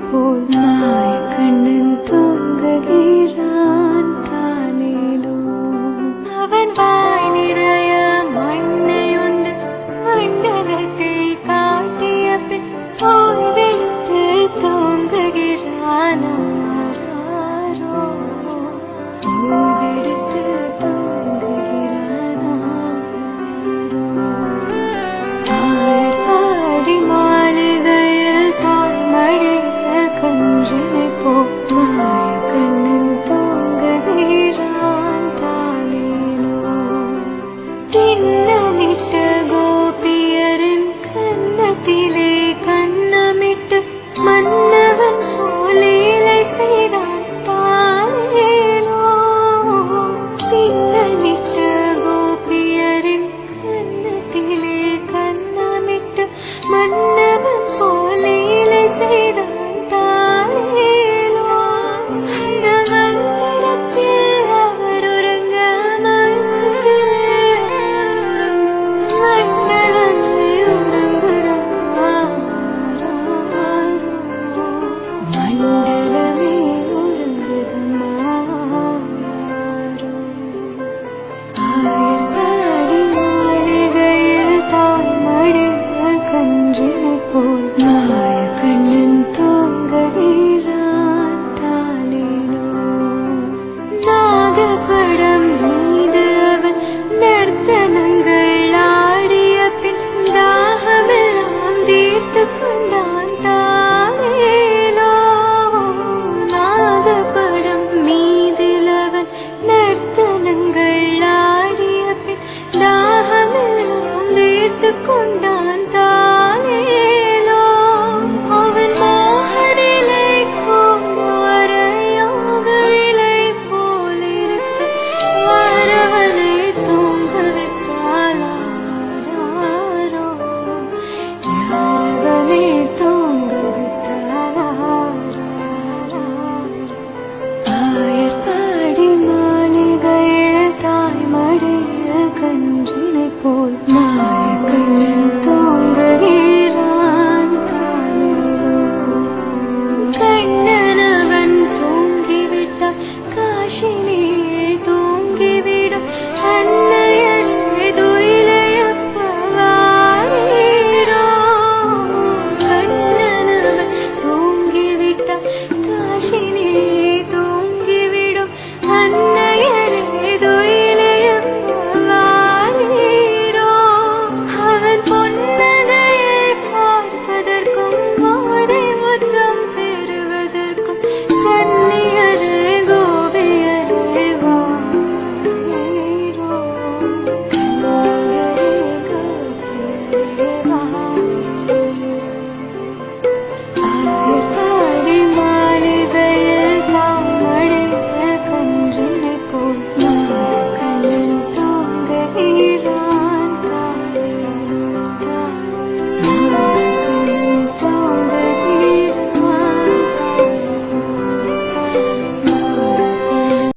கன்றினை போல் மாய കിണ്ണമിട്ട് ഗോപിയരൻ കന്നത്തിലെ കന്നമിട്ട് മഞ്ഞ கொண்டான் தானேலோ அவன் மோகனிலை கொம்பொரு யோகவிலை போலிருக்க வரவனை தூங்க விட்டாலாரோ யாரவனை தூங்க விட்டாலாயற்பாடி மாளிகையில் தாய் மடியில் போல் மாய்